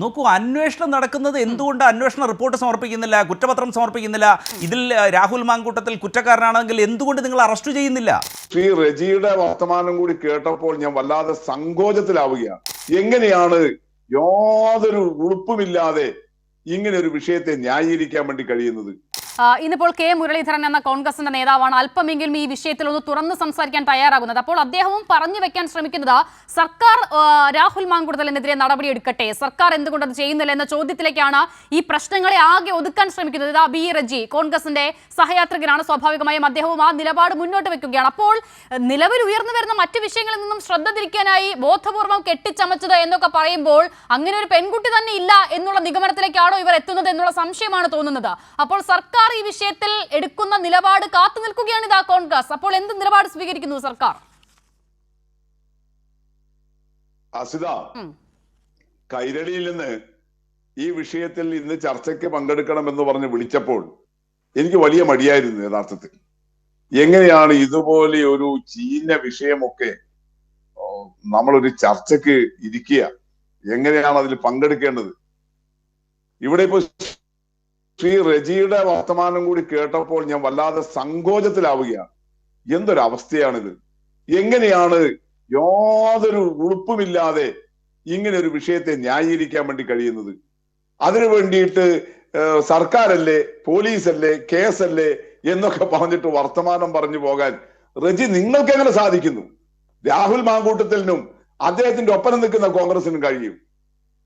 നോക്കൂ അന്വേഷണം നടക്കുന്നത് എന്തുകൊണ്ട് അന്വേഷണ റിപ്പോർട്ട് സമർപ്പിക്കുന്നില്ല കുറ്റപത്രം സമർപ്പിക്കുന്നില്ല? ഇതിൽ രാഹുൽ മാങ്കൂട്ടത്തിൽ കുറ്റക്കാരനാണെങ്കിൽ എന്തുകൊണ്ട് നിങ്ങൾ അറസ്റ്റ് ചെയ്യുന്നില്ല? ശ്രീ റജിയുടെ വർത്തമാനം കൂടി കേട്ടപ്പോൾ ഞാൻ വല്ലാതെ സങ്കോചത്തിലാവുകയാണ്. എങ്ങനെയാണ് യാതൊരു ഉളുപ്പുമില്ലാതെ ഇങ്ങനെ ഒരു വിഷയത്തെ ന്യായീകരിക്കാൻ വേണ്ടി കഴിയുന്നത്? ഇന്നിപ്പോൾ കെ മുരളീധരൻ എന്ന കോൺഗ്രസിന്റെ നേതാവാണ് അല്പമെങ്കിലും ഈ വിഷയത്തിൽ ഒന്ന് തുറന്ന് സംസാരിക്കാൻ തയ്യാറാകുന്നത്. അപ്പോൾ അദ്ദേഹവും പറഞ്ഞു വെക്കാൻ ശ്രമിക്കുന്നത് സർക്കാർ രാഹുൽ മാങ്കുടതലിനെതിരെ നടപടിയെടുക്കട്ടെ. സർക്കാർ എന്തുകൊണ്ട് അത് ചെയ്യുന്നില്ല എന്ന ചോദ്യത്തിലേക്കാണ് ഈ പ്രശ്നങ്ങളെ ആകെ ഒതുക്കാൻ ശ്രമിക്കുന്നത്. ഇതാ ബി. റജി കോൺഗ്രസിന്റെ സഹയാത്രികനാണ് സ്വാഭാവികമായും അദ്ദേഹവും ആ നിലപാട് മുന്നോട്ട് വെക്കുകയാണ്. അപ്പോൾ നിലവിൽ ഉയർന്നു വരുന്ന മറ്റു വിഷയങ്ങളിൽ നിന്നും ശ്രദ്ധ തിരിക്കാനായി ബോധപൂർവം കെട്ടിച്ചമച്ചത് എന്നൊക്കെ പറയുമ്പോൾ അങ്ങനെ ഒരു പെൺകുട്ടി തന്നെ ഇല്ല എന്നുള്ള നിഗമനത്തിലേക്കാണോ ഇവർ എത്തുന്നത് എന്നുള്ള സംശയമാണ് തോന്നുന്നത്. അപ്പോൾ സർക്കാർ ഈ വിഷയത്തിൽ എടുക്കുന്ന നിലപാട് കാത്തു നിൽക്കുകയാണ് ഇതാ കോൺഗ്രസ്. അപ്പോൾ എന്ത് നിലപാട് സ്വീകരിക്കുന്നു സർക്കാർ? അസിത കൈരളിയിൽ നിന്ന് ഈ വിഷയത്തിൽ ഇന്ന് ചർച്ചയ്ക്ക് പങ്കെടുക്കണമെന്ന് പറഞ്ഞ് വിളിച്ചപ്പോൾ എനിക്ക് വലിയ മടിയായിരുന്നു യഥാർത്ഥത്തിൽ. എങ്ങനെയാണ് ഇതുപോലെ ഒരു ചീഞ്ഞ വിഷയമൊക്കെ നമ്മളൊരു ചർച്ചയ്ക്ക് ഇരിക്കുക? എങ്ങനെയാണ് അതിൽ പങ്കെടുക്കേണ്ടത്? ഇവിടെ ഇപ്പൊ ശ്രീ റജിയുടെ വർത്തമാനം കൂടി കേട്ടപ്പോൾ ഞാൻ വല്ലാതെ സങ്കോചത്തിലാവുകയാണ്. എന്തൊരു അവസ്ഥയാണിത് എങ്ങനെയാണ് യാതൊരു ഉളുപ്പുമില്ലാതെ ഇങ്ങനെ ഒരു വിഷയത്തെ ന്യായീകരിക്കാൻ വേണ്ടി കഴിയുന്നത്? അതിനു വേണ്ടിയിട്ട് സർക്കാരല്ലേ പോലീസല്ലേ കേസല്ലേ എന്നൊക്കെ പറഞ്ഞിട്ട് വർത്തമാനം പറഞ്ഞു പോകാൻ റജി നിങ്ങൾക്ക് എങ്ങനെ സാധിക്കുന്നു? രാഹുൽ മാങ്കൂട്ടത്തിനും അദ്ദേഹത്തിന്റെ ഒപ്പനം നിൽക്കുന്ന കോൺഗ്രസിനും കഴിയും.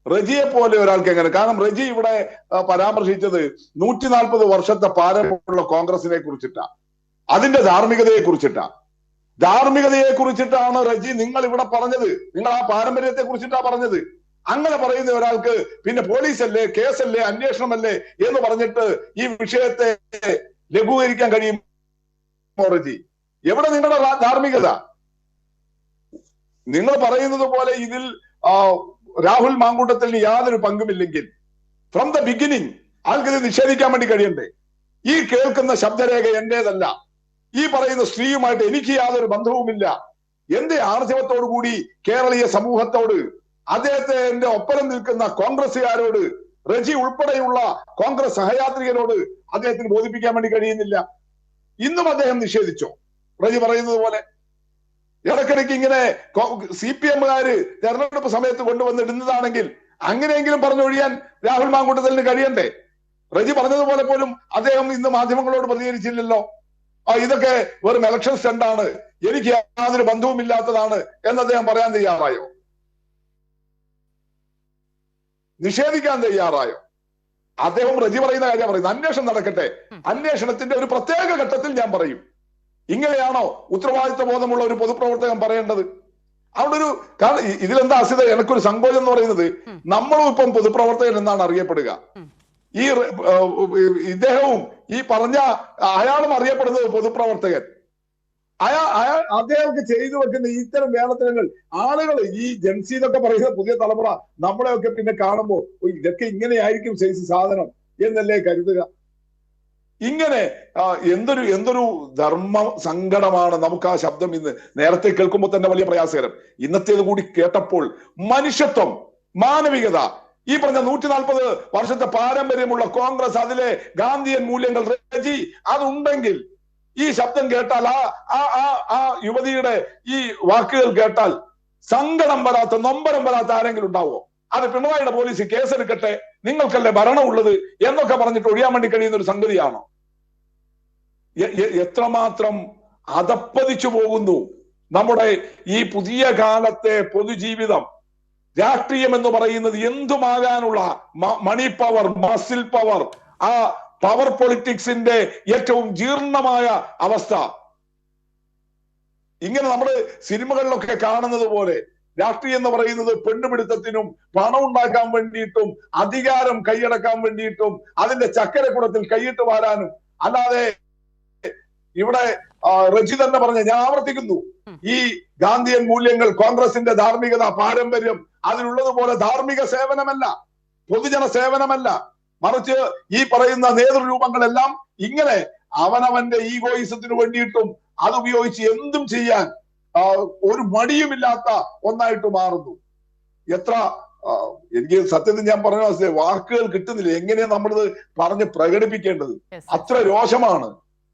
റജിയെ പോലെ ഒരാൾക്ക് എങ്ങനെ? കാരണം റജി ഇവിടെ പരാമർശിച്ചത് നൂറ്റി നാൽപ്പത് വർഷത്തെ പാരമ്പര്യമുള്ള കോൺഗ്രസിനെ കുറിച്ചിട്ടാ. അതിന്റെ ധാർമ്മികതയെ കുറിച്ചിട്ടാ. ധാർമ്മികതയെ കുറിച്ചിട്ടാണ് റജി നിങ്ങൾ ഇവിടെ പറഞ്ഞത്. നിങ്ങൾ ആ പാരമ്പര്യത്തെ കുറിച്ചിട്ടാ പറഞ്ഞത്. അങ്ങനെ പറയുന്ന ഒരാൾക്ക് പിന്നെ പോലീസല്ലേ കേസല്ലേ അന്വേഷണമല്ലേ എന്ന് പറഞ്ഞിട്ട് ഈ വിഷയത്തെ ലഘൂകരിക്കാൻ കഴിയും റജി? എവിടെ നിങ്ങളുടെ ധാർമ്മികത? നിങ്ങൾ പറയുന്നത് പോലെ ഇതിൽ രാഹുൽ മാങ്കൂട്ടത്തിന് യാതൊരു പങ്കുമില്ലെങ്കിൽ ഫ്രം ദ ബിഗിനിങ് ആൾക്കിത് നിഷേധിക്കാൻ വേണ്ടി കഴിയണ്ടേ? ഈ കേൾക്കുന്ന ശബ്ദരേഖ എന്റേതല്ല. ഈ പറയുന്ന സ്ത്രീയുമായിട്ട് എനിക്ക് യാതൊരു ബന്ധവുമില്ല. എന്റെ ആർജവത്തോടു കൂടി കേരളീയ സമൂഹത്തോട് അദ്ദേഹത്തെ എന്റെ ഒപ്പരം നിൽക്കുന്ന കോൺഗ്രസുകാരോട് റജി ഉൾപ്പെടെയുള്ള കോൺഗ്രസ് സഹയാത്രികരോട് അദ്ദേഹത്തിന് ബോധിപ്പിക്കാൻ വേണ്ടി കഴിയുന്നില്ല. ഇന്നും അദ്ദേഹം നിഷേധിച്ചോ? റജി പറയുന്നത് പോലെ. ഇടയ്ക്കിടയ്ക്ക് ഇങ്ങനെ സി പി എമ്മുകാര് തെരഞ്ഞെടുപ്പ് സമയത്ത് കൊണ്ടുവന്നിടുന്നതാണെങ്കിൽ അങ്ങനെയെങ്കിലും പറഞ്ഞൊഴിയാൻ രാഹുൽ മാങ്കൂട്ടത്തലിന് കഴിയണ്ടേ? റജി പറഞ്ഞതുപോലെ പോലും അദ്ദേഹം ഇന്ന് മാധ്യമങ്ങളോട് പ്രതികരിച്ചില്ലല്ലോ. ആ ഇതൊക്കെ വെറും ഇലക്ഷൻ സ്റ്റണ്ടാണ് എനിക്ക് യാതൊരു ബന്ധവുമില്ലാത്തതാണ് എന്ന് അദ്ദേഹം പറയാൻ തയ്യാറായോ? നിഷേധിക്കാൻ തയ്യാറായോ? അദ്ദേഹം റജി പറയുന്ന കാര്യം പറയുന്നത്. അന്വേഷണം നടക്കട്ടെ. അന്വേഷണത്തിന്റെ ഒരു പ്രത്യേക ഘട്ടത്തിൽ ഞാൻ പറയും. ഇങ്ങനെയാണോ ഉത്തരവാദിത്വ ബോധമുള്ള ഒരു പൊതുപ്രവർത്തകൻ പറയേണ്ടത്? അവിടെ ഒരു കാരണം ഇതിലെന്താ അസിത എനിക്കൊരു സങ്കോചം എന്ന് പറയുന്നത് നമ്മളും ഇപ്പം പൊതുപ്രവർത്തകൻ എന്നാണ് അറിയപ്പെടുക. ഈ ഇദ്ദേഹവും ഈ പറഞ്ഞ അയാളും അറിയപ്പെടുന്നത് പൊതുപ്രവർത്തകൻ. അയാൾ അയാൾ അദ്ദേഹമൊക്കെ ചെയ്തു വെക്കുന്ന ഇത്തരം വേളത്തരങ്ങൾ ആളുകൾ ഈ ജൻസി എന്നൊക്കെ പറയുന്ന പുതിയ തലമുറ നമ്മളെയൊക്കെ പിന്നെ കാണുമ്പോൾ "ഓ, ഇതൊക്കെ ഇങ്ങനെയായിരിക്കും സൈസ് സാധനം എന്നല്ലേ കരുതുക. ഇങ്ങനെ എന്തൊരു എന്തൊരു ധർമ്മ സങ്കടമാണ് നമുക്ക് ആ ശബ്ദം ഇന്ന് നേരത്തെ കേൾക്കുമ്പോൾ തന്നെ വലിയ പ്രയാസകരം. ഇന്നത്തേത് കൂടി കേട്ടപ്പോൾ മനുഷ്യത്വം മാനവികത ഈ പറഞ്ഞ നൂറ്റി നാൽപ്പത് വർഷത്തെ പാരമ്പര്യമുള്ള കോൺഗ്രസ് അതിലെ ഗാന്ധിയൻ മൂല്യങ്ങൾ രചി അതുണ്ടെങ്കിൽ ഈ ശബ്ദം കേട്ടാൽ ആ ആ ആ യുവതിയുടെ ഈ വാക്കുകൾ കേട്ടാൽ സങ്കടം വരാത്ത നൊമ്പരം വരാത്ത ആരെങ്കിലും ഉണ്ടാവോ? അത് പിണറായിയുടെ പോലീസ് കേസെടുക്കട്ടെ നിങ്ങൾക്കല്ലേ ഭരണമുള്ളത് എന്നൊക്കെ പറഞ്ഞിട്ട് ഒഴിയാൻ വേണ്ടി കഴിയുന്ന ഒരു സംഗതിയാണോ? എത്രമാത്രം അതപ്പതിച്ചു പോകുന്നു നമ്മുടെ ഈ പുതിയ കാലത്തെ പൊതുജീവിതം. രാഷ്ട്രീയം എന്ന് പറയുന്നത് എന്തുമാകാനുള്ള മണി പവർ മസിൽ പവർ ആ പവർ പൊളിറ്റിക്സിന്റെ ഏറ്റവും ജീർണമായ അവസ്ഥ. ഇങ്ങനെ നമ്മൾ സിനിമകളിലൊക്കെ കാണുന്നത് പോലെ രാഷ്ട്രീയം എന്ന് പറയുന്നത് പെണ്ണുപിടുത്തത്തിനും പണം ഉണ്ടാക്കാൻ വേണ്ടിയിട്ടും അധികാരം കൈയടക്കാൻ വേണ്ടിയിട്ടും അതിന്റെ ചക്കരക്കുടത്തിൽ കൈയിട്ട് വാരാനും അല്ലാതെ ഇവിടെ റജിത് റജി തന്നെ പറഞ്ഞ ഞാൻ ആവർത്തിക്കുന്നു. ഈ ഗാന്ധിയൻ മൂല്യങ്ങൾ കോൺഗ്രസിന്റെ ധാർമ്മികത പാരമ്പര്യം അതിലുള്ളതുപോലെ ധാർമ്മിക സേവനമല്ല പൊതുജന സേവനമല്ല. മറിച്ച് ഈ പറയുന്ന നേതൃരൂപങ്ങളെല്ലാം ഇങ്ങനെ അവനവന്റെ ഈഗോയിസത്തിന് വേണ്ടിയിട്ടും അത് ഉപയോഗിച്ച് എന്തും ചെയ്യാൻ ഒരു മടിയുമില്ലാത്ത ഒന്നായിട്ട് മാറുന്നു. എത്ര എനിക്ക് സത്യത്തിൽ ഞാൻ പറഞ്ഞ വാക്കുകൾ കിട്ടുന്നില്ല. എങ്ങനെയാ നമ്മളിത് പറഞ്ഞ് പ്രകടിപ്പിക്കേണ്ടത്? അത്ര രോഷമാണ്.